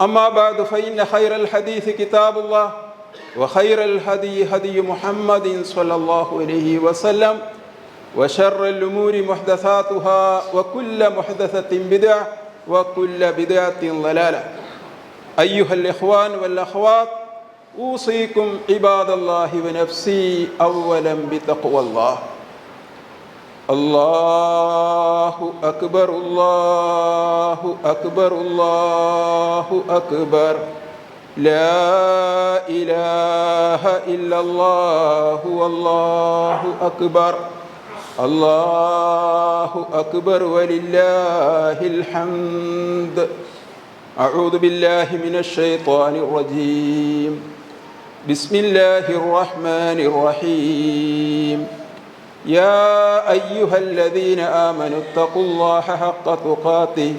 أما بعد فإن خير الحديث كتاب الله وخير الهدي هدي محمد صلى الله عليه وسلم وشر الأمور محدثاتها وكل محدثة بدعة وكل بدعة ضلالة. أيها الإخوان والأخوات أوصيكم عباد الله ونفسي أولا بتقوى الله. الله أكبر الله أكبر الله أكبر لا إله إلا الله والله أكبر الله أكبر ولله الحمد أعوذ بالله من الشيطان الرجيم بسم الله الرحمن الرحيم يا أيها الذين آمنوا اتقوا الله حق تقاته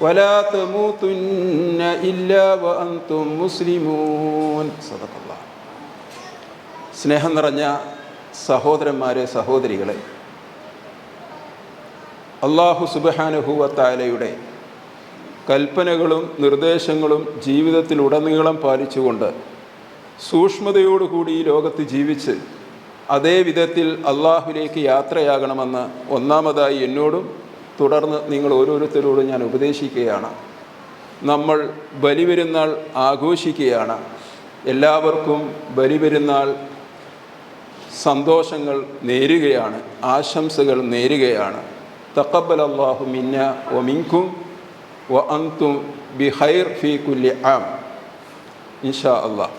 ولا تموتن إلا وأنتم مسلمون صدق الله സ്നേഹം നിറഞ്ഞ സഹോദരന്മാരെ സഹോദരികളെ അള്ളാഹു സുബഹാനുഭൂവത്തായാലയുടെ കൽപ്പനകളും നിർദ്ദേശങ്ങളും ജീവിതത്തിലുടനീളം പാലിച്ചുകൊണ്ട് സൂക്ഷ്മതയോടുകൂടി ഈ ലോകത്ത് ജീവിച്ച് അതേ വിധത്തിൽ അള്ളാഹുലേക്ക് യാത്രയാകണമെന്ന് ഒന്നാമതായി എന്നോടും തുടർന്ന് നിങ്ങൾ ഓരോരുത്തരോടും ഞാൻ ഉപദേശിക്കുകയാണ്. നമ്മൾ ബലിപെരുന്നാൾ ആഘോഷിക്കുകയാണ്. എല്ലാവർക്കും ബലിപെരുന്നാൾ സന്തോഷങ്ങൾ നേരുകയാണ് ആശംസകൾ നേരുകയാണ്. തക്കബൽ അള്ളാഹു മിന്ന ഒ മിൻകും വ അന്തും ബിഹൈർ ഫി കുല്ലി ആം. ഇൻഷാ അള്ളാഹ്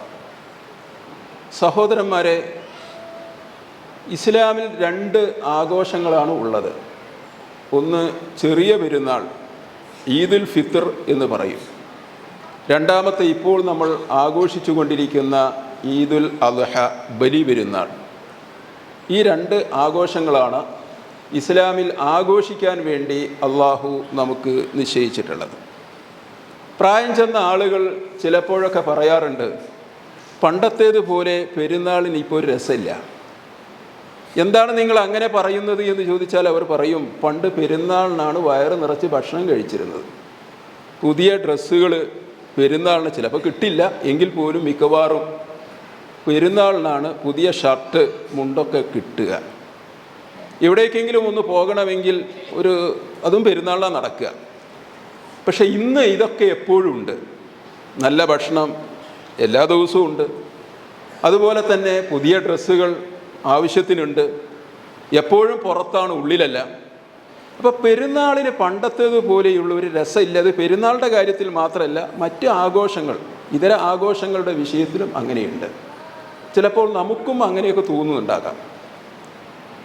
സഹോദരന്മാരെ ഇസ്ലാമിൽ രണ്ട് ആഘോഷങ്ങളാണ് ഉള്ളത്. ഒന്ന് ചെറിയ പെരുന്നാൾ ഈദുൽ ഫിത്തർ എന്ന് പറയും. രണ്ടാമത്തെ ഇപ്പോൾ നമ്മൾ ആഘോഷിച്ചു കൊണ്ടിരിക്കുന്ന ഈദുൽ അദ്ഹ ബലി പെരുന്നാൾ. ഈ രണ്ട് ആഘോഷങ്ങളാണ് ഇസ്ലാമിൽ ആഘോഷിക്കാൻ വേണ്ടി അള്ളാഹു നമുക്ക് നിശ്ചയിച്ചിട്ടുള്ളത്. പ്രായം ചെന്ന ആളുകൾ ചിലപ്പോഴൊക്കെ പറയാറുണ്ട് പണ്ടത്തേതുപോലെ പെരുന്നാളിന് ഇപ്പോൾ രസമില്ല. എന്താണ് നിങ്ങൾ അങ്ങനെ പറയുന്നത് എന്ന് ചോദിച്ചാൽ അവർ പറയും പണ്ട് പെരുന്നാളിനാണ് വയറ് നിറച്ച് ഭക്ഷണം കഴിച്ചിരുന്നത്. പുതിയ ഡ്രസ്സുകൾ പെരുന്നാളിന് ചിലപ്പോൾ കിട്ടില്ല. എങ്കിൽ പോലും മിക്കവാറും പെരുന്നാളിനാണ് പുതിയ ഷർട്ട് മുണ്ടൊക്കെ കിട്ടുക. എവിടേക്കെങ്കിലും ഒന്ന് പോകണമെങ്കിൽ ഒരു അതും പെരുന്നാളിനാണ് നടക്കുക. പക്ഷേ ഇന്ന് ഇതൊക്കെ എപ്പോഴും ഉണ്ട്. നല്ല ഭക്ഷണം എല്ലാ ദിവസവും ഉണ്ട്. അതുപോലെ തന്നെ പുതിയ ഡ്രസ്സുകൾ ആവശ്യത്തിനുണ്ട്. എപ്പോഴും പുറത്താണ് ഉള്ളിലല്ല. അപ്പോൾ പെരുന്നാളിന് പണ്ടത്തേതുപോലെയുള്ള ഒരു രസമില്ല. അത് പെരുന്നാളുടെ കാര്യത്തിൽ മാത്രമല്ല മറ്റ് ആഘോഷങ്ങൾ ഇതര ആഘോഷങ്ങളുടെ വിഷയത്തിലും അങ്ങനെയുണ്ട്. ചിലപ്പോൾ നമുക്കും അങ്ങനെയൊക്കെ തോന്നുന്നുണ്ടാകാം.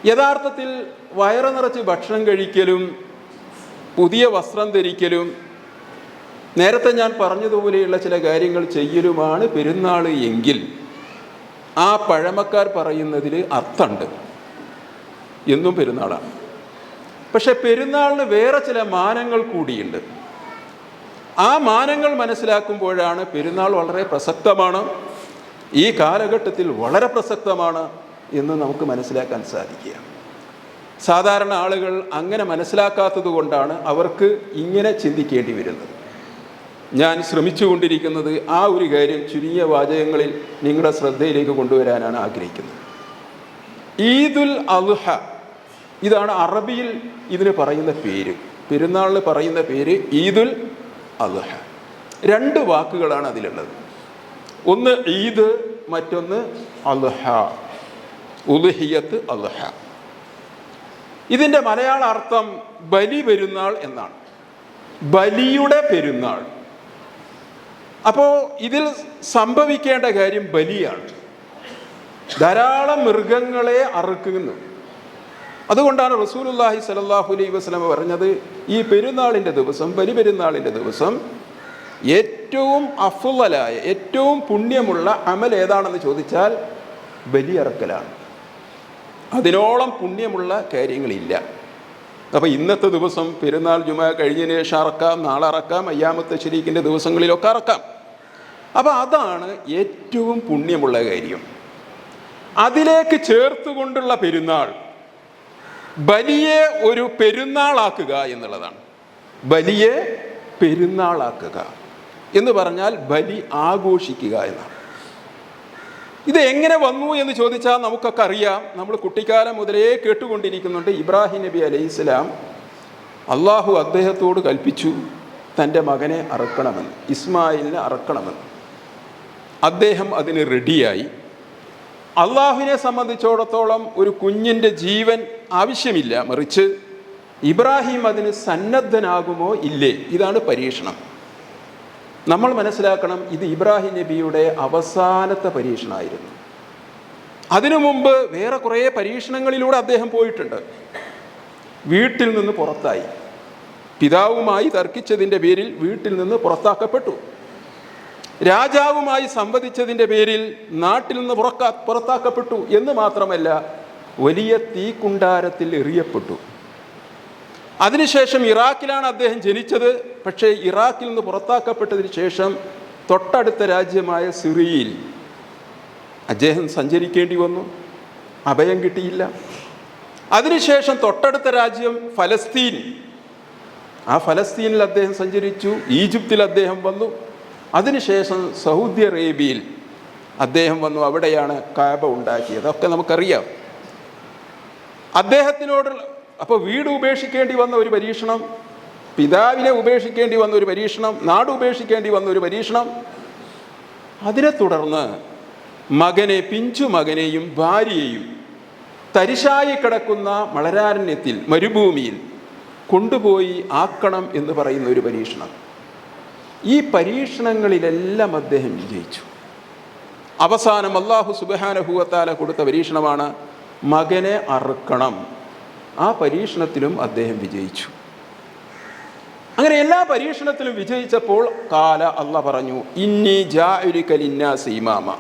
യഥാർത്ഥത്തിൽ വയറ് നിറച്ച് ഭക്ഷണം കഴിക്കലും പുതിയ വസ്ത്രം ധരിക്കലും നേരത്തെ ഞാൻ പറഞ്ഞതുപോലെയുള്ള ചില കാര്യങ്ങൾ ചെയ്യലുമാണ് പെരുന്നാൾ എങ്കിൽ. ആ പഴമക്കാർ പറയുന്നതിൽ അർത്ഥമുണ്ട്. എന്നും പെരുന്നാളാണ്. പക്ഷെ പെരുന്നാളിന് വേറെ ചില മാനങ്ങൾ കൂടിയുണ്ട്. ആ മാനങ്ങൾ മനസ്സിലാക്കുമ്പോഴാണ് പെരുന്നാൾ വളരെ പ്രസക്തമാണ്. ഈ കാലഘട്ടത്തിൽ വളരെ പ്രസക്തമാണ് എന്ന് നമുക്ക് മനസ്സിലാക്കാൻ സാധിക്കുക. സാധാരണ ആളുകൾ അങ്ങനെ മനസ്സിലാക്കാത്തത് കൊണ്ടാണ് അവർക്ക് ഇങ്ങനെ ചിന്തിക്കേണ്ടി വരുന്നത്. ഞാൻ ശ്രമിച്ചുകൊണ്ടിരിക്കുന്നത് ആ ഒരു കാര്യം ചുരുങ്ങിയ വാചകങ്ങളിൽ നിങ്ങളുടെ ശ്രദ്ധയിലേക്ക് കൊണ്ടുവരാനാണ് ആഗ്രഹിക്കുന്നത്. ഈദുൽ അൽഹ ഇതാണ് അറബിയിൽ ഇതിന് പറയുന്ന പേര്. പെരുന്നാളിന് പറയുന്ന പേര് ഈദുൽ അൽഹ. രണ്ട് വാക്കുകളാണ് അതിലുള്ളത്. ഒന്ന് ഈദ് മറ്റൊന്ന് അൽഹ. ഉൽഹിയത്ത് അൽഹ. ഇതിന്റെ മലയാള അർത്ഥം ബലി പെരുന്നാൾ എന്നാണ്. ബലിയുടെ പെരുന്നാൾ. അപ്പോൾ ഇതിൽ സംഭവിക്കേണ്ട കാര്യം ബലിയാണ്. ധാരാളം മൃഗങ്ങളെ അറുക്കുന്നു. അതുകൊണ്ടാണ് റസൂലുല്ലാഹി സലല്ലാഹു അലൈഹി വസ്ലമ പറഞ്ഞത് ഈ പെരുന്നാളിന്റെ ദിവസം ബലി പെരുന്നാളിന്റെ ദിവസം ഏറ്റവും അഫുലായ ഏറ്റവും പുണ്യമുള്ള അമൽ ഏതാണെന്ന് ചോദിച്ചാൽ ബലിയറക്കലാണ് അതിനോളം പുണ്യമുള്ള കാര്യങ്ങളില്ല. അപ്പോൾ ഇന്നത്തെ ദിവസം പെരുന്നാൾ ജുമ കഴിഞ്ഞതിന് ശേഷം അറക്കാം നാളെ അറക്കാം അയ്യാമത്തെ ശരീക്കിന്റെ ദിവസങ്ങളിലൊക്കെ അറക്കാം. അപ്പോൾ അതാണ് ഏറ്റവും പുണ്യമുള്ള കാര്യം. അതിലേക്ക് ചേർത്തുകൊണ്ടുള്ള പെരുന്നാൾ ബലിയെ ഒരു പെരുന്നാളാക്കുക എന്നുള്ളതാണ്. ബലിയെ പെരുന്നാളാക്കുക എന്ന് പറഞ്ഞാൽ ബലി ആഘോഷിക്കുക എന്നാണ്. ഇത് എങ്ങനെ വന്നു എന്ന് ചോദിച്ചാൽ നമുക്കൊക്കെ അറിയാം. നമ്മൾ കുട്ടിക്കാലം മുതലേ കേട്ടുകൊണ്ടിരിക്കുന്നുണ്ട് ഇബ്രാഹിം നബി അലൈഹി ഇസ്ലാം അള്ളാഹു അദ്ദേഹത്തോട് കൽപ്പിച്ചു തന്റെ മകനെ അറക്കണമെന്ന് ഇസ്മായിലിനെ അറക്കണമെന്ന്. അദ്ദേഹം അതിന് റെഡിയായി. അള്ളാഹുവിനെ സംബന്ധിച്ചിടത്തോളം ഒരു കുഞ്ഞിന്റെ ജീവൻ ആവശ്യമില്ല മറിച്ച് ഇബ്രാഹിം അതിന് സന്നദ്ധനാകുമോ ഇല്ലേ? ഇതാണ് പരീക്ഷണം. നമ്മൾ മനസ്സിലാക്കണം ഇത് ഇബ്രാഹിം നബിയുടെ അവസാനത്തെ പരീക്ഷണമായിരുന്നു. അതിനു മുമ്പ് വേറെ കുറേ പരീക്ഷണങ്ങളിലൂടെ അദ്ദേഹം പോയിട്ടുണ്ട്. വീട്ടിൽ നിന്ന് പുറത്തായി. പിതാവുമായി തർക്കിച്ചതിന്റെ പേരിൽ വീട്ടിൽ നിന്ന് പുറത്താക്കപ്പെട്ടു. രാജാവുമായി സംവദിച്ചതിന്റെ പേരിൽ നാട്ടിൽ നിന്ന് പുറക്കാ പുറത്താക്കപ്പെട്ടു എന്ന് മാത്രമല്ല വലിയ തീക്കുണ്ടാരത്തിൽ എറിയപ്പെട്ടു. അതിനുശേഷം ഇറാഖിലാണ് അദ്ദേഹം ജനിച്ചത്. പക്ഷേ ഇറാഖിൽ നിന്ന് പുറത്താക്കപ്പെട്ടതിന് ശേഷം തൊട്ടടുത്ത രാജ്യമായ സിറിയയിൽ അദ്ദേഹം സഞ്ചരിക്കേണ്ടി വന്നു. അഭയം കിട്ടിയില്ല. അതിനുശേഷം തൊട്ടടുത്ത രാജ്യം ഫലസ്തീൻ. ആ ഫലസ്തീനിൽ അദ്ദേഹം സഞ്ചരിച്ചു. ഈജിപ്തിൽ അദ്ദേഹം വന്നു. അതിനുശേഷം സൗദി അറേബ്യയിൽ അദ്ദേഹം വന്നു അവിടെയാണ് കാബ ഉണ്ടാക്കിയത്. ഒക്കെ നമുക്കറിയാം. അദ്ദേഹത്തിനോട് അപ്പോൾ വീട് ഉപേക്ഷിക്കേണ്ടി വന്ന ഒരു പരീക്ഷണം പിതാവിനെ ഉപേക്ഷിക്കേണ്ടി വന്ന ഒരു പരീക്ഷണം നാട് ഉപേക്ഷിക്കേണ്ടി വന്ന ഒരു പരീക്ഷണം. അതിനെ തുടർന്ന് മകനെ പിഞ്ചു മകനെയും ഭാര്യയെയും തരിശായി കിടക്കുന്ന മളരാരണ്യത്തിൽ മരുഭൂമിയിൽ കൊണ്ടുപോയി ആക്കണം എന്ന് പറയുന്ന ഒരു പരീക്ഷണം. ഈ പരീക്ഷണങ്ങളിലെല്ലാം അദ്ദേഹം വിജയിച്ചു. അവസാനം അള്ളാഹു സുബഹാനഹൂവത്താല കൊടുത്ത പരീക്ഷണമാണ് മകനെ അറുക്കണം. ആ പരീക്ഷണത്തിലും അദ്ദേഹം വിജയിച്ചു. അങ്ങനെ എല്ലാ പരീക്ഷണത്തിലും വിജയിച്ചപ്പോൾ കാല അള്ള പറഞ്ഞു ഇന്നി ജായുരിക്കലിന്ന സീമാമ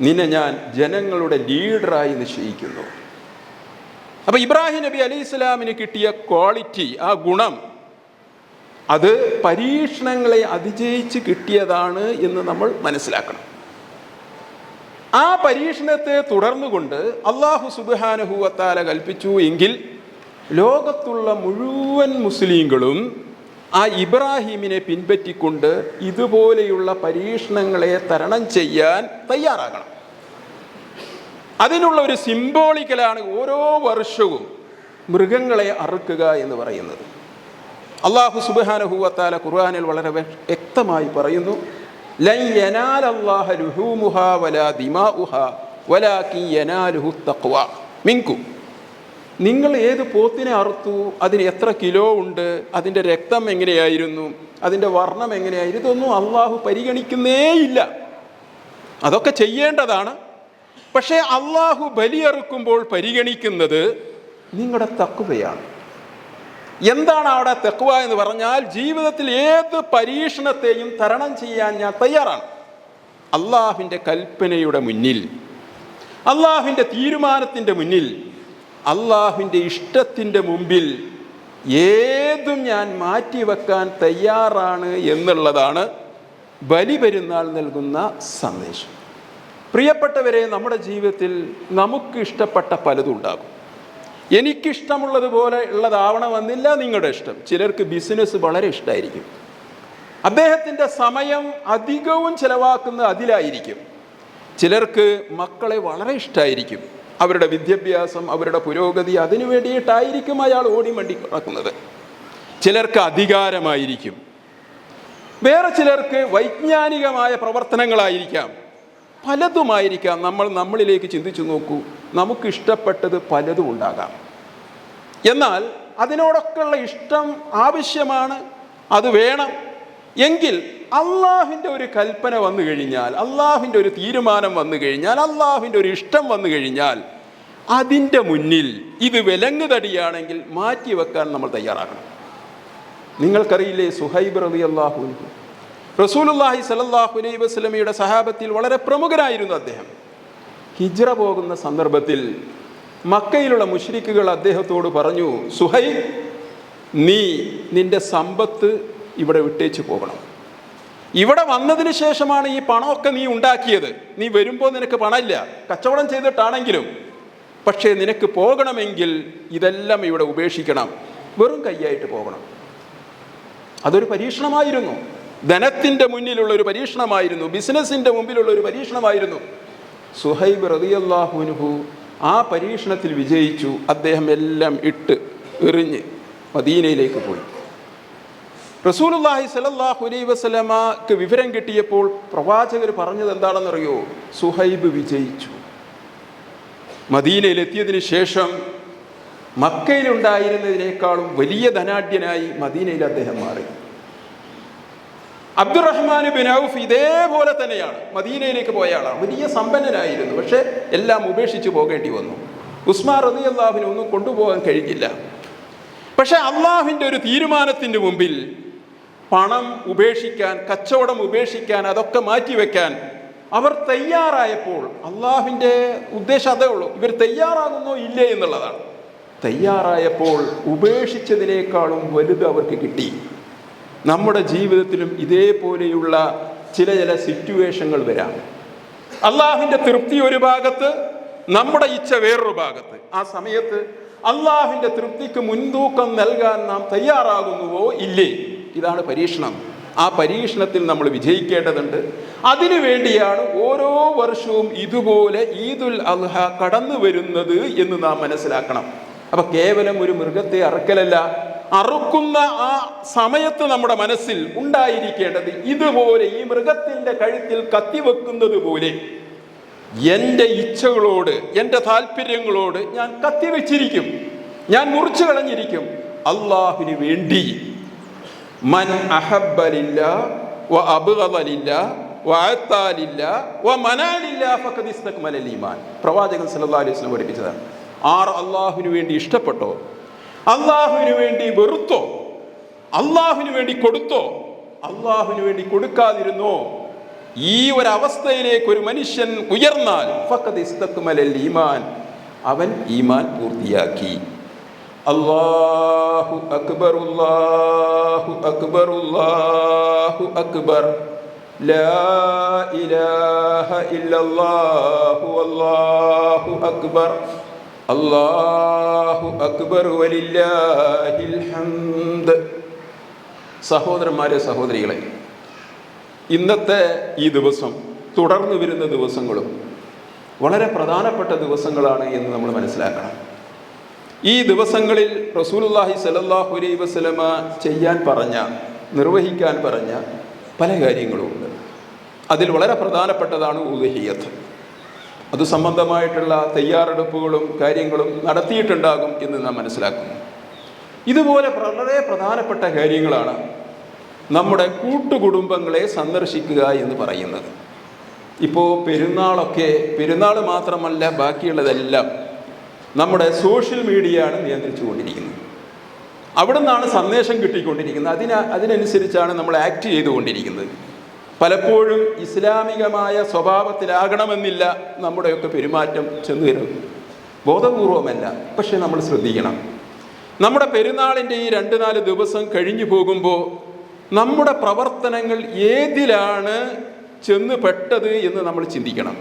നിന്നെ ഞാൻ ജനങ്ങളുടെ ലീഡറായി നിശ്ചയിക്കുന്നു. അപ്പോൾ ഇബ്രാഹിം നബി അലി ഇസ്ലാമിന് കിട്ടിയ ക്വാളിറ്റി ആ ഗുണം അത് പരീക്ഷണങ്ങളെ അതിജയിച്ച് കിട്ടിയതാണ് എന്ന് നമ്മൾ മനസ്സിലാക്കണം. ആ പരീക്ഷണത്തെ തുടർന്നുകൊണ്ട് അള്ളാഹു സുബാനഹുവത്താല കൽപ്പിച്ചു എങ്കിൽ ലോകത്തുള്ള മുഴുവൻ മുസ്ലിങ്ങളും ആ ഇബ്രാഹിമിനെ പിൻപറ്റിക്കൊണ്ട് ഇതുപോലെയുള്ള പരീക്ഷണങ്ങളെ തരണം ചെയ്യാൻ തയ്യാറാകണം. അതിനുള്ള ഒരു സിംബോളിക്കലാണ് ഓരോ വർഷവും മൃഗങ്ങളെ അറുക്കുക എന്ന് പറയുന്നത്. അള്ളാഹു സുബാനഹുവത്താല ഖുർആാനിൽ വളരെ വ്യക്തമായി പറയുന്നു മിൻകും. നിങ്ങൾ ഏത് പോത്തിനെ അറുത്തു അതിന് എത്ര കിലോ ഉണ്ട് അതിന്റെ രക്തം എങ്ങനെയായിരുന്നു അതിന്റെ വർണം എങ്ങനെയായിരുന്നു ഇതൊന്നും അള്ളാഹു പരിഗണിക്കുന്നേയില്ല. അതൊക്കെ ചെയ്യേണ്ടതാണ്. പക്ഷേ അള്ളാഹു ബലിയറുക്കുമ്പോൾ പരിഗണിക്കുന്നത് നിങ്ങളുടെ തക്കുവയാണ് എന്താണ് അവിടെ തെക്കുവ എന്ന് പറഞ്ഞാൽ ജീവിതത്തിൽ ഏത് പരീക്ഷണത്തെയും തരണം ചെയ്യാൻ ഞാൻ തയ്യാറാണ്. അള്ളാഹുവിന്റെ കൽപ്പനയുടെ മുന്നിൽ അള്ളാഹുവിന്റെ തീരുമാനത്തിന്റെ മുന്നിൽ അള്ളാഹുവിന്റെ ഇഷ്ടത്തിന്റെ മുമ്പിൽ ഏതും ഞാൻ മാറ്റിവെക്കാൻ തയ്യാറാണ് എന്നുള്ളതാണ് ബലി പെരുന്നാൾ നൽകുന്ന സന്ദേശം. പ്രിയപ്പെട്ടവരെ നമ്മുടെ ജീവിതത്തിൽ നമുക്ക് ഇഷ്ടപ്പെട്ട പലതും ഉണ്ടാകും. എനിക്കിഷ്ടമുള്ളതുപോലെ ഉള്ളതാവണമെന്നില്ല നിങ്ങളുടെ ഇഷ്ടം. ചിലർക്ക് ബിസിനസ് വളരെ ഇഷ്ടമായിരിക്കും അദ്ദേഹത്തിന്റെ സമയം അധികവും ചിലവാക്കുന്നത് അതിലായിരിക്കും. ചിലർക്ക് മക്കളെ വളരെ ഇഷ്ടമായിരിക്കും അവരുടെ വിദ്യാഭ്യാസം അവരുടെ പുരോഗതി അതിനു വേണ്ടിയിട്ടായിരിക്കും അയാൾ ഓടി മണ്ടി നടക്കുന്നത് ചിലർക്ക് അധികാരമായിരിക്കും. വേറെ ചിലർക്ക് വൈജ്ഞാനികമായ പ്രവർത്തനങ്ങളായിരിക്കാം. പലതുമായിരിക്കാം. നമ്മൾ നമ്മളിലേക്ക് ചിന്തിച്ചു നോക്കൂ. നമുക്ക് ഇഷ്ടപ്പെട്ടത് പലതും ഉണ്ടാകാം. എന്നാൽ അതിനോടൊക്കെയുള്ള ഇഷ്ടം ആവശ്യമാണ് അത് വേണം. എങ്കിൽ അള്ളാഹുവിന്റെ ഒരു കൽപ്പന വന്നു കഴിഞ്ഞാൽ അള്ളാഹുവിന്റെ ഒരു തീരുമാനം വന്നു കഴിഞ്ഞാൽ അള്ളാഹുവിന്റെ ഒരു ഇഷ്ടം വന്നു കഴിഞ്ഞാൽ അതിന്റെ മുന്നിൽ ഇത് വിലങ്ങുതടിയാണെങ്കിൽ മാറ്റിവെക്കാൻ നമ്മൾ തയ്യാറാകണം. നിങ്ങൾക്കറിയില്ലേ സുഹൈബ് റബി അള്ളാഹു റസൂലുല്ലാഹി സലല്ലാഹു അലൈഹി വസ്ലമിയുടെ സഹാബത്തിൽ വളരെ പ്രമുഖരായിരുന്നു അദ്ദേഹം. ഹിജ്റ പോകുന്ന സന്ദർഭത്തിൽ മക്കയിലുള്ള മുഷ്രിക്കുകൾ അദ്ദേഹത്തോട് പറഞ്ഞു സുഹൈ നീ നിന്റെ സമ്പത്ത് ഇവിടെ വിട്ടേച്ച് പോകണം. ഇവിടെ വന്നതിന് ശേഷമാണ് ഈ പണമൊക്കെ നീ ഉണ്ടാക്കിയത്. നീ വരുമ്പോൾ നിനക്ക് പണമില്ല. കച്ചവടം ചെയ്തിട്ടാണെങ്കിലും. പക്ഷേ നിനക്ക് പോകണമെങ്കിൽ ഇതെല്ലാം ഇവിടെ ഉപേക്ഷിക്കണം. വെറും കൈയായിട്ട് പോകണം. അതൊരു പരീക്ഷണമായിരുന്നു. ധനത്തിന്റെ മുന്നിലുള്ള ഒരു പരീക്ഷണമായിരുന്നു. ബിസിനസ്സിന്റെ മുമ്പിലുള്ള ഒരു പരീക്ഷണമായിരുന്നു. സുഹൈബ് റതിയല്ലാഹുനുഹു ആ പരീക്ഷണത്തിൽ വിജയിച്ചു. അദ്ദേഹം എല്ലാം ഇട്ട് എറിഞ്ഞ് മദീനയിലേക്ക് പോയി. റസൂലുള്ളാഹി സലല്ലാഹു അലൈ വസല്ലമക്ക് വിവരം കിട്ടിയപ്പോൾ പ്രവാചകർ പറഞ്ഞത് എന്താണെന്നറിയോ? സുഹൈബ് വിജയിച്ചു. മദീനയിലെത്തിയതിന് ശേഷം മക്കയിലുണ്ടായിരുന്നതിനേക്കാളും വലിയ ധനാഢ്യനായി മദീനയിൽ അദ്ദേഹം മാറി. അബ്ദുറഹ്മാൻ ബിൻ ഔഫ് ഇതേപോലെ തന്നെയാണ്. മദീനയിലേക്ക് പോയ ആളാണ്. വലിയ സമ്പന്നനായിരുന്നു. പക്ഷേ എല്ലാം ഉപേക്ഷിച്ച് പോകേണ്ടി വന്നു. ഉസ്മാൻ റതി അള്ളാഹുവിനെ ഒന്നും കൊണ്ടുപോകാൻ കഴിഞ്ഞില്ല. പക്ഷെ അള്ളാഹുവിന്റെ ഒരു തീരുമാനത്തിന്റെ മുമ്പിൽ പണം ഉപേക്ഷിക്കാൻ കച്ചവടം ഉപേക്ഷിക്കാൻ അതൊക്കെ മാറ്റിവെക്കാൻ അവർ തയ്യാറായപ്പോൾ അള്ളാഹുവിന്റെ ഉദ്ദേശം അതേ ഉള്ളൂ. ഇവർ തയ്യാറാകുന്നോ ഇല്ലേ എന്നുള്ളതാണ്. തയ്യാറായപ്പോൾ ഉപേക്ഷിച്ചതിനേക്കാളും വലുത് അവർക്ക് കിട്ടി. നമ്മുടെ ജീവിതത്തിലും ഇതേപോലെയുള്ള ചില ചില സിറ്റുവേഷനുകൾ വരാം. അള്ളാഹിന്റെ തൃപ്തി ഒരു ഭാഗത്ത് നമ്മുടെ ഇച്ഛ വേറൊരു ഭാഗത്ത്. ആ സമയത്ത് അള്ളാഹിന്റെ തൃപ്തിക്ക് മുൻതൂക്കം നൽകാൻ നാം തയ്യാറാകുന്നുവോ ഇല്ലേ? ഇതാണ് പരീക്ഷണം. ആ പരീക്ഷണത്തിൽ നമ്മൾ വിജയിക്കേണ്ടതുണ്ട്. അതിനു വേണ്ടിയാണ് ഓരോ വർഷവും ഇതുപോലെ ഈദുൽ അൽഹ കടന്നു വരുന്നത് എന്ന് നാം മനസ്സിലാക്കണം. അപ്പൊ കേവലം ഒരു മൃഗത്തെ അറക്കലല്ല അറുക്കുന്ന ആ സമയത്ത് നമ്മുടെ മനസ്സിൽ ഉണ്ടായിരിക്കേണ്ടത് ഇതുപോലെ ഈ മൃഗത്തിന്റെ കഴുത്തിൽ കത്തിവെക്കുന്നത് പോലെ. എന്റെ ഇച്ഛകളോട് എന്റെ താല്പര്യങ്ങളോട് ഞാൻ കത്തിവെച്ചിരിക്കും ഞാൻ മുറിച്ചു കളഞ്ഞിരിക്കും. അള്ളാഹുവിന് വേണ്ടി. മൻ അഹബലില്ല വ ഈമാൻ. പ്രവാചകൻ സല്ലാ അലൈഹി വസല്ലം പഠിപ്പിച്ചതാണ്. ആർ അള്ളാഹുവിന് വേണ്ടി ഇഷ്ടപ്പെട്ടോ? അള്ളാഹുവിന് വേണ്ടി വെറുത്തോ? അള്ളാഹുവിന് വേണ്ടി കൊടുത്തോ? അള്ളാഹുവിന് വേണ്ടി കൊടുക്കാതിരുന്നോ? ഈ ഒരു അവസ്ഥയിലേക്ക് ഒരു മനുഷ്യൻ ഉയർന്നാൽ ഈമാൻ. അവൻ ഈമാൻ പൂർത്തിയാക്കി. അള്ളാഹു അക്ബർ അല്ലാഹു അക്ബർ അല്ലാഹു അക്ബർ. ലാ ഇലാഹ അക്ബർ. അല്ലാഹു അക്ബർ ഹംദ്. സഹോദരന്മാരെ സഹോദരികളെ ഇന്നത്തെ ഈ ദിവസം തുടർന്നു വരുന്ന ദിവസങ്ങളും വളരെ പ്രധാനപ്പെട്ട ദിവസങ്ങളാണ് എന്ന് നമ്മൾ മനസ്സിലാക്കണം. ഈ ദിവസങ്ങളിൽ റസൂലുള്ളാഹി സലല്ലാഹു അലൈ വസ്ലമ ചെയ്യാൻ പറഞ്ഞ നിർവഹിക്കാൻ പറഞ്ഞ പല കാര്യങ്ങളുമുണ്ട്. അതിൽ വളരെ പ്രധാനപ്പെട്ടതാണ് ഉദഹിയത്ത് അത് സംബന്ധമായിട്ടുള്ള തയ്യാറെടുപ്പുകളും കാര്യങ്ങളും നടത്തിയിട്ടുണ്ടാകും എന്ന് നാം മനസ്സിലാക്കുന്നു. ഇതുപോലെ വളരെ പ്രധാനപ്പെട്ട കാര്യങ്ങളാണ് നമ്മുടെ കൂട്ടുകുടുംബങ്ങളെ സന്ദർശിക്കുക എന്ന് പറയുന്നത്. ഇപ്പോൾ പെരുന്നാളൊക്കെ പെരുന്നാൾ മാത്രമല്ല ബാക്കിയുള്ളതെല്ലാം നമ്മുടെ സോഷ്യൽ മീഡിയയാണ് നിയന്ത്രിച്ചുകൊണ്ടിരിക്കുന്നത്. അവിടെ നിന്നാണ് സന്ദേശം കിട്ടിക്കൊണ്ടിരിക്കുന്നത്. അതിന് അതിനനുസരിച്ചാണ് നമ്മൾ ആക്ട് ചെയ്തുകൊണ്ടിരിക്കുന്നത്. പലപ്പോഴും ഇസ്ലാമികമായ സ്വഭാവത്തിലാകണമെന്നില്ല നമ്മുടെയൊക്കെ പെരുമാറ്റം ചെന്നു തരുന്നത് ബോധപൂർവമല്ല പക്ഷെ നമ്മൾ ശ്രദ്ധിക്കണം. നമ്മുടെ പെരുന്നാളിന്റെ ഈ രണ്ട് നാല് ദിവസം കഴിഞ്ഞു പോകുമ്പോൾ നമ്മുടെ പ്രവർത്തനങ്ങൾ ഏതിലാണ് ചെന്ന് പെട്ടത് എന്ന് നമ്മൾ ചിന്തിക്കണം.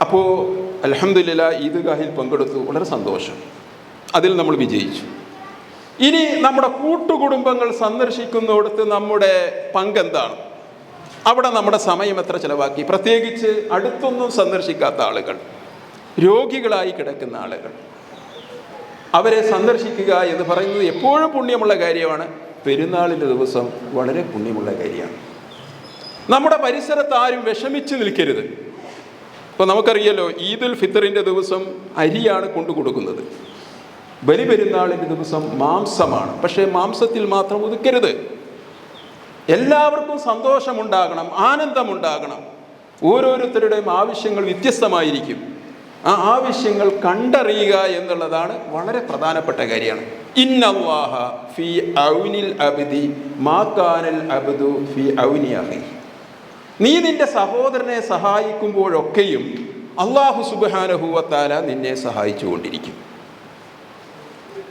അപ്പോൾ അലഹമില്ല ഈദ്ഗാഹിൽ പങ്കെടുത്തു. വളരെ സന്തോഷം. അതിൽ നമ്മൾ വിജയിച്ചു. ഇനി നമ്മുടെ കൂട്ടുകുടുംബങ്ങൾ സന്ദർശിക്കുന്നിടത്ത് നമ്മുടെ പങ്കെന്താണ്? അവിടെ നമ്മുടെ സമയം എത്ര ചിലവാക്കി? പ്രത്യേകിച്ച് അടുത്തൊന്നും സന്ദർശിക്കാത്ത ആളുകൾ രോഗികളായി കിടക്കുന്ന ആളുകൾ. അവരെ സന്ദർശിക്കുക എന്ന് പറയുന്നത് എപ്പോഴും പുണ്യമുള്ള കാര്യമാണ്. പെരുന്നാളിന്റെ ദിവസം വളരെ പുണ്യമുള്ള കാര്യമാണ്. നമ്മുടെ പരിസരത്ത് ആരും വിഷമിച്ച് നിൽക്കരുത്. ഇപ്പോൾ നമുക്കറിയാലോ ഈദുൽ ഫിത്തറിന്റെ ദിവസം അരിയാണ് കൊണ്ടു കൊടുക്കുന്നത്. ബലി പെരുന്നാളിന്റെ ദിവസം മാംസമാണ്. പക്ഷേ മാംസത്തിൽ മാത്രം ഒതുക്കരുത്. എല്ലാവർക്കും സന്തോഷമുണ്ടാകണം ആനന്ദമുണ്ടാകണം. ഓരോരുത്തരുടെയും ആവശ്യങ്ങൾ വ്യത്യസ്തമായിരിക്കും. ആ ആവശ്യങ്ങൾ കണ്ടറിയുക എന്നുള്ളതാണ് വളരെ പ്രധാനപ്പെട്ട കാര്യമാണ്. ഇന്നല്ലാഹ ഫി ഔനിൽ അബ്ദി മാക്കാനൽ അബ്ദു ഫി ഔനി അഹി. നീ നിന്റെ സഹോദരനെ സഹായിക്കുമ്പോഴൊക്കെയും അള്ളാഹു സുബാനഹുവത്താല നിന്നെ സഹായിച്ചുകൊണ്ടിരിക്കും.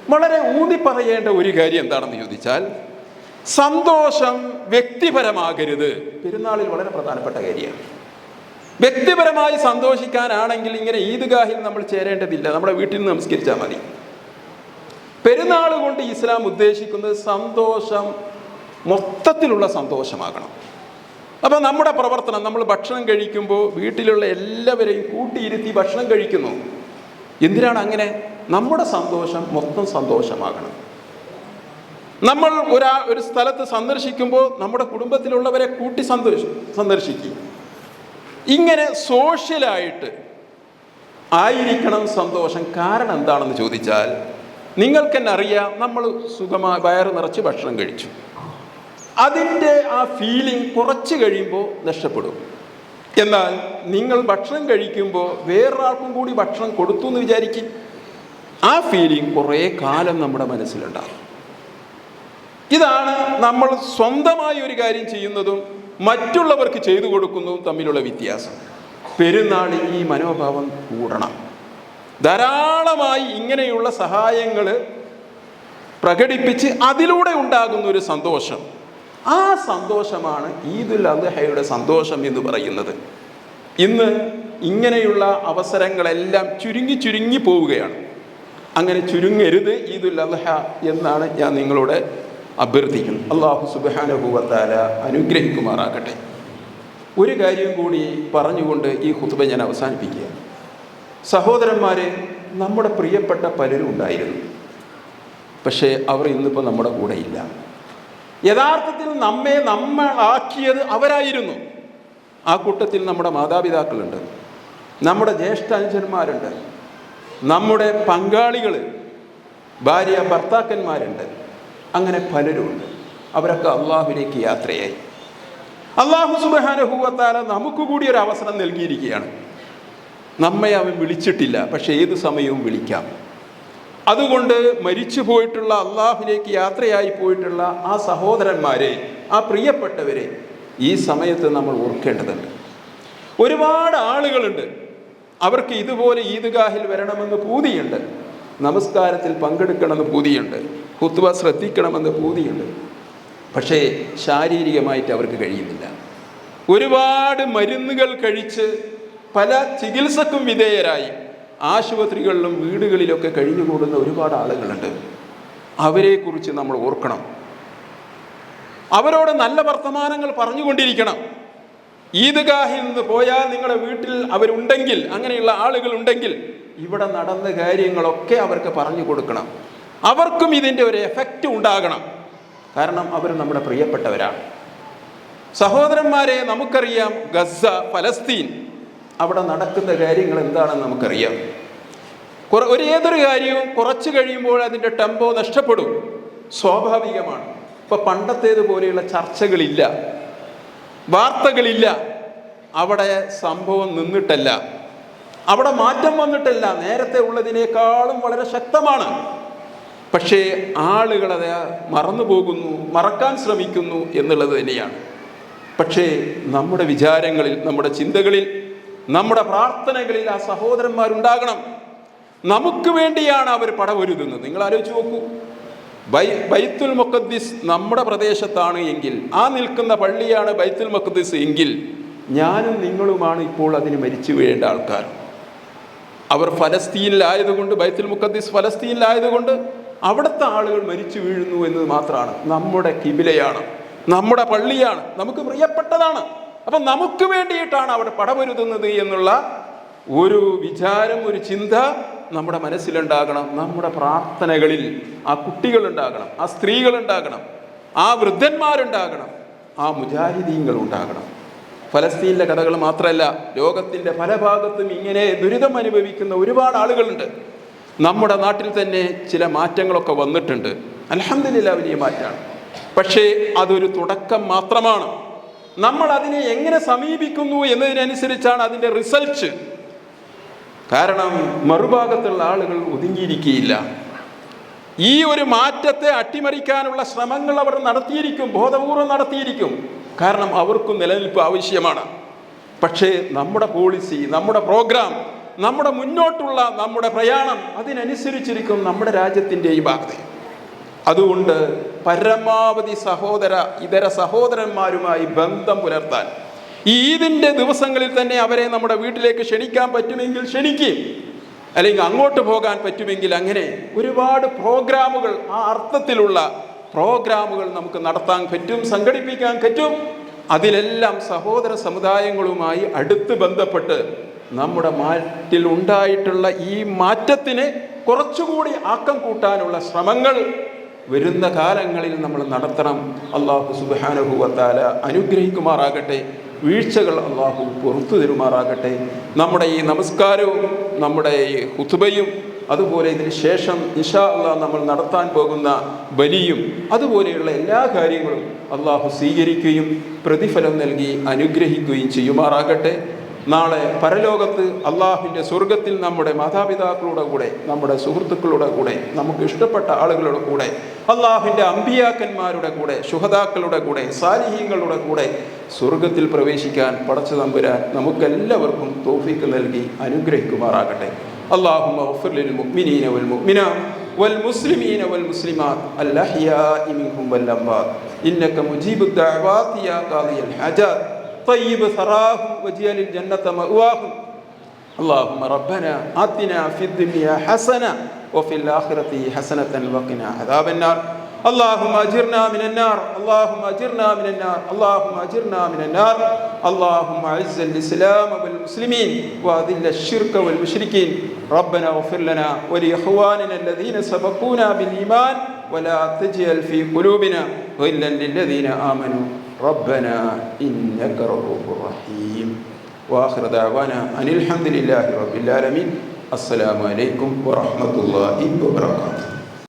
വളരെ ഊന്നി ഒരു കാര്യം എന്താണെന്ന് ചോദിച്ചാൽ സന്തോഷം വ്യക്തിപരമാകരുത്. പെരുന്നാളിൽ വളരെ പ്രധാനപ്പെട്ട കാര്യമാണ് വ്യക്തിപരമായി സന്തോഷിക്കാനാണെങ്കിൽ ഇങ്ങനെ ഈദ്ഗാഹിൽ നമ്മൾ ചേരേണ്ടതില്ല. നമ്മുടെ വീട്ടിൽ നിന്ന് നമസ്കരിച്ചാൽ മതി. പെരുന്നാൾ കൊണ്ട് ഇസ്ലാം ഉദ്ദേശിക്കുന്നത് സന്തോഷം മൊത്തത്തിലുള്ള സന്തോഷമാകണം. അപ്പോൾ നമ്മുടെ പ്രവർത്തനം നമ്മൾ ഭക്ഷണം കഴിക്കുമ്പോൾ വീട്ടിലുള്ള എല്ലാവരെയും കൂട്ടിയിരുത്തി ഭക്ഷണം കഴിക്കുന്നു. എന്തിനാണ് അങ്ങനെ? നമ്മുടെ സന്തോഷം മൊത്തം സന്തോഷമാകണം. നമ്മൾ ഒരാ ഒരു സ്ഥലത്ത് സന്ദർശിക്കുമ്പോൾ നമ്മുടെ കുടുംബത്തിലുള്ളവരെ കൂട്ടി സന്തോഷ സന്ദർശിക്കും. ഇങ്ങനെ സോഷ്യലായിട്ട് ആയിരിക്കണം സന്തോഷം. കാരണം എന്താണെന്ന് ചോദിച്ചാൽ നിങ്ങൾക്ക് തന്നെ അറിയാം നമ്മൾ സുഖമായി വയറ് നിറച്ച് ഭക്ഷണം കഴിച്ചു. അതിന്റെ ആ ഫീലിംഗ് കുറച്ച് കഴിയുമ്പോൾ നഷ്ടപ്പെടും. എന്നാൽ നിങ്ങൾ ഭക്ഷണം കഴിക്കുമ്പോൾ വേറൊരാൾക്കും കൂടി ഭക്ഷണം കൊടുത്തു എന്ന് വിചാരിക്കും. ആ ഫീലിംഗ് കുറേ കാലം നമ്മുടെ മനസ്സിലുണ്ടാകും. ഇതാണ് നമ്മൾ സ്വന്തമായി ഒരു കാര്യം ചെയ്യുന്നതും മറ്റുള്ളവർക്ക് ചെയ്തു കൊടുക്കുന്നതും തമ്മിലുള്ള വ്യത്യാസം. പെരുന്നാൾ ഈ മനോഭാവം കൂടണം. ധാരാളമായി ഇങ്ങനെയുള്ള സഹായങ്ങൾ പ്രകടിപ്പിച്ച് അതിലൂടെ ഉണ്ടാകുന്ന ഒരു സന്തോഷം. ആ സന്തോഷമാണ് ഈദുൽ അദ്ഹയുടെ സന്തോഷം എന്ന് പറയുന്നത്. ഇന്ന് ഇങ്ങനെയുള്ള അവസരങ്ങളെല്ലാം ചുരുങ്ങി ചുരുങ്ങി പോവുകയാണ്. അങ്ങനെ ചുരുങ്ങരുത് ഈദുൽ അദ്ഹ എന്നാണ് ഞാൻ നിങ്ങളോട് അഭ്യർത്ഥിക്കുന്നത് അള്ളാഹു സുബാനുഭൂവത്താല അനുഗ്രഹിക്കുമാറാകട്ടെ. ഒരു കാര്യം കൂടി പറഞ്ഞുകൊണ്ട് ഈ ഹുത്തുബ ഞാൻ അവസാനിപ്പിക്കുക. സഹോദരന്മാരെ നമ്മുടെ പ്രിയപ്പെട്ട പലരും ഉണ്ടായിരുന്നു. പക്ഷേ അവർ ഇന്നിപ്പോൾ നമ്മുടെ കൂടെ ഇല്ല. യഥാർത്ഥത്തിൽ നമ്മെ നമ്മളാക്കിയത് അവരായിരുന്നു. ആ കൂട്ടത്തിൽ നമ്മുടെ മാതാപിതാക്കളുണ്ട്. നമ്മുടെ ജ്യേഷ്ഠാനുജന്മാരുണ്ട് നമ്മുടെ പങ്കാളികൾ ഭാര്യ ഭർത്താക്കന്മാരുണ്ട്. അങ്ങനെ പലരുമുണ്ട് അവരൊക്കെ അള്ളാഹുവിലേക്ക് യാത്രയായി. അള്ളാഹു സുബാനുഭൂവത്താല നമുക്ക് കൂടി ഒരു അവസരം നൽകിയിരിക്കുകയാണ്. നമ്മെ അവൻ വിളിച്ചിട്ടില്ല പക്ഷേ ഏത് സമയവും വിളിക്കാം. അതുകൊണ്ട് മരിച്ചു പോയിട്ടുള്ള അള്ളാഹുലേക്ക് യാത്രയായി പോയിട്ടുള്ള ആ സഹോദരന്മാരെ ആ പ്രിയപ്പെട്ടവരെ ഈ സമയത്ത് നമ്മൾ ഓർക്കേണ്ടതുണ്ട്. ഒരുപാട് ആളുകളുണ്ട്. അവർക്ക് ഇതുപോലെ ഈദ്ഗാഹിൽ വരണമെന്ന് പൂതിയുണ്ട്. നമസ്കാരത്തിൽ പങ്കെടുക്കണമെന്ന് പൂതിയുണ്ട്. ഹുത്തുവ ശ്രദ്ധിക്കണമെന്ന് പൂതിയുണ്ട് പക്ഷേ ശാരീരികമായിട്ട് അവർക്ക് കഴിയുന്നില്ല. ഒരുപാട് മരുന്നുകൾ കഴിച്ച് പല ചികിത്സക്കും വിധേയരായി ആശുപത്രികളിലും വീടുകളിലൊക്കെ കഴിഞ്ഞുകൂടുന്ന ഒരുപാട് ആളുകളുണ്ട്. അവരെക്കുറിച്ച് നമ്മൾ ഓർക്കണം. അവരോട് നല്ല വർത്തമാനങ്ങൾ പറഞ്ഞുകൊണ്ടിരിക്കണം. ഈദ്ഗാഹിൽ നിന്ന് പോയാൽ നിങ്ങളുടെ വീട്ടിൽ അവരുണ്ടെങ്കിൽ അങ്ങനെയുള്ള ആളുകൾ ഉണ്ടെങ്കിൽ ഇവിടെ നടന്ന കാര്യങ്ങളൊക്കെ അവർക്ക് പറഞ്ഞു കൊടുക്കണം. അവർക്കും ഇതിന്റെ ഒരു എഫക്റ്റ് ഉണ്ടാകണം. കാരണം അവർ നമ്മുടെ പ്രിയപ്പെട്ടവരാണ്. സഹോദരന്മാരെ നമുക്കറിയാം ഗസ ഫലസ്തീൻ. അവിടെ നടക്കുന്ന കാര്യങ്ങൾ എന്താണെന്ന് നമുക്കറിയാം. കുറ ഒരു ഏതൊരു കാര്യവും കുറച്ച് കഴിയുമ്പോൾ അതിന്റെ ടെമ്പോ നഷ്ടപ്പെടും. സ്വാഭാവികമാണ്. ഇപ്പൊ പണ്ടത്തേതുപോലെയുള്ള ചർച്ചകളില്ല. വാർത്തകളില്ല. അവിടെ സംഭവം നിന്നിട്ടല്ല. അവിടെ മാറ്റം വന്നിട്ടല്ല. നേരത്തെ ഉള്ളതിനേക്കാളും വളരെ ശക്തമാണ്. പക്ഷേ ആളുകളത് മറന്നു പോകുന്നു മറക്കാൻ ശ്രമിക്കുന്നു എന്നുള്ളത് തന്നെയാണ്. പക്ഷേ നമ്മുടെ വിചാരങ്ങളിൽ നമ്മുടെ ചിന്തകളിൽ നമ്മുടെ പ്രാർത്ഥനകളിൽ ആ സഹോദരന്മാരുണ്ടാകണം. നമുക്ക് വേണ്ടിയാണ് അവർ പടവൊരുതുന്നത്. നിങ്ങൾ ആലോചിച്ച് നോക്കൂ. ബൈ ബൈത്തുൽ മുഖദ്ദിസ് നമ്മുടെ പ്രദേശത്താണ് എങ്കിൽ ആ നിൽക്കുന്ന പള്ളിയാണ് ബൈത്തുൽ മുഖദ്ദിസ് എങ്കിൽ ഞാനും നിങ്ങളുമാണ് ഇപ്പോൾ അതിന് മരിച്ചു വീഴേണ്ട ആൾക്കാർ. അവർ ഫലസ്തീനിലായതുകൊണ്ട് ബൈത്തുൽ മുഖദ്ദിസ് ഫലസ്തീനിലായതുകൊണ്ട് അവിടുത്തെ ആളുകൾ മരിച്ചു വീഴുന്നു എന്നത് മാത്രമാണ് നമ്മുടെ കിബിലയാണ് നമ്മുടെ പള്ളിയാണ് നമുക്ക് പ്രിയപ്പെട്ടതാണ്. അപ്പം നമുക്ക് വേണ്ടിയിട്ടാണ് അവിടെ പടമൊരുതുന്നത് എന്നുള്ള ഒരു വിചാരം ഒരു ചിന്ത നമ്മുടെ മനസ്സിലുണ്ടാകണം. നമ്മുടെ പ്രാർത്ഥനകളിൽ ആ കുട്ടികളുണ്ടാകണം ആ സ്ത്രീകളുണ്ടാകണം ആ വൃദ്ധന്മാരുണ്ടാകണം ആ മുജാഹിദീങ്ങൾ ഉണ്ടാകണം ഫലസ്തീനിലെ കഥകൾ മാത്രമല്ല ലോകത്തിന്റെ പല ഭാഗത്തും ഇങ്ങനെ ദുരിതം അനുഭവിക്കുന്ന ഒരുപാട് ആളുകളുണ്ട്. നമ്മുടെ നാട്ടിൽ തന്നെ ചില മാറ്റങ്ങളൊക്കെ വന്നിട്ടുണ്ട്. അലഹമില്ല വലിയ മാറ്റമാണ് പക്ഷേ അതൊരു തുടക്കം മാത്രമാണ്. നമ്മൾ അതിനെ എങ്ങനെ സമീപിക്കുന്നു എന്നതിനനുസരിച്ചാണ് അതിന്റെ റിസൾട്ട്. കാരണം മറുഭാഗത്തുള്ള ആളുകൾ ഒതുങ്ങിയിരിക്കുകയില്ല. ഈ ഒരു മാറ്റത്തെ അട്ടിമറിക്കാനുള്ള ശ്രമങ്ങൾ അവർ നടത്തിയിരിക്കും ബോധപൂർവം നടത്തിയിരിക്കും. കാരണം അവർക്കും നിലനിൽപ്പ് ആവശ്യമാണ്. പക്ഷേ നമ്മുടെ പോളിസി നമ്മുടെ പ്രോഗ്രാം നമ്മുടെ മുന്നോട്ടുള്ള നമ്മുടെ പ്രയാണം അതിനനുസരിച്ചിരിക്കും നമ്മുടെ രാജ്യത്തിന്റെ ഈ അതുകൊണ്ട് പരമാവധി സഹോദര ഇതര സഹോദരന്മാരുമായി ബന്ധം പുലർത്താൻ. ഈദിന്റെ ദിവസങ്ങളിൽ തന്നെ അവരെ നമ്മുടെ വീട്ടിലേക്ക് ക്ഷണിക്കാൻ പറ്റുമെങ്കിൽ ക്ഷണിക്കും. അല്ലെങ്കിൽ അങ്ങോട്ട് പോകാൻ പറ്റുമെങ്കിൽ അങ്ങനെ ഒരുപാട് പ്രോഗ്രാമുകൾ ആ അർത്ഥത്തിലുള്ള പ്രോഗ്രാമുകൾ നമുക്ക് നടത്താൻ പറ്റും സംഘടിപ്പിക്കാൻ പറ്റും. അതിലെല്ലാം സഹോദര സമുദായങ്ങളുമായി അടുത്ത് ബന്ധപ്പെട്ട് നമ്മുടെ മാറ്റിൽ ഉണ്ടായിട്ടുള്ള ഈ മാറ്റത്തിന് കുറച്ചുകൂടി ആക്കം കൂട്ടാനുള്ള ശ്രമങ്ങൾ വരുന്ന കാലങ്ങളിൽ നമ്മൾ നടത്തണം. അള്ളാഹു സുബാനുഭവത്താല അനുഗ്രഹിക്കുമാറാകട്ടെ വീഴ്ചകൾ അള്ളാഹു പുറത്തു തരുമാറാകട്ടെ. നമ്മുടെ ഈ നമസ്കാരവും നമ്മുടെ ഈ ഹുതുബയും അതുപോലെ ഇതിന് ശേഷം ഇഷാ അള്ളാഹ് നമ്മൾ നടത്താൻ പോകുന്ന ബലിയും അതുപോലെയുള്ള എല്ലാ കാര്യങ്ങളും അള്ളാഹു സ്വീകരിക്കുകയും പ്രതിഫലം നൽകി അനുഗ്രഹിക്കുകയും ചെയ്യുമാറാകട്ടെ. നാളെ പരലോകത്ത് അള്ളാഹുവിൻ്റെ സ്വർഗത്തിൽ നമ്മുടെ മാതാപിതാക്കളുടെ കൂടെ നമ്മുടെ സുഹൃത്തുക്കളുടെ കൂടെ നമുക്ക് ഇഷ്ടപ്പെട്ട ആളുകളുടെ കൂടെ അള്ളാഹുവിൻ്റെ അമ്പിയാക്കന്മാരുടെ കൂടെ ശുഹതാക്കളുടെ കൂടെ സാലിഹീങ്ങളുടെ കൂടെ സ്വർഗത്തിൽ പ്രവേശിക്കാൻ പടച്ചു തമ്പുരാൻ നമുക്കെല്ലാവർക്കും തോഫിക്ക് നൽകി അനുഗ്രഹിക്കുമാറാകട്ടെ اللهم اغفر للمؤمنين والمؤمنات والمسلمين والمسلمات الأحياء منهم والأموات إنك مجيب الدعوات يا قاضي الحاجات طيب ثراهم وجيل الجنة مأواهم اللهم ربنا آتنا في الدنيا حسنة وفي الآخرة حسنة وقنا عذاب النار. اللهم أجرنا من النار اللهم أجرنا من النار اللهم أجرنا من النار. اللهم أعز الإسلام والمسلمين وأذل الشرك والمشركين. ربنا اغفر لنا ولإخواننا الذين سبقونا بالإيمان ولا تجعل في قلوبنا غلا للذين آمنوا. ربنا إنك رؤوف رحيم. وآخر دعوانا أن الحمد لله رب العالمين. السلام عليكم ورحمة الله وبركاته.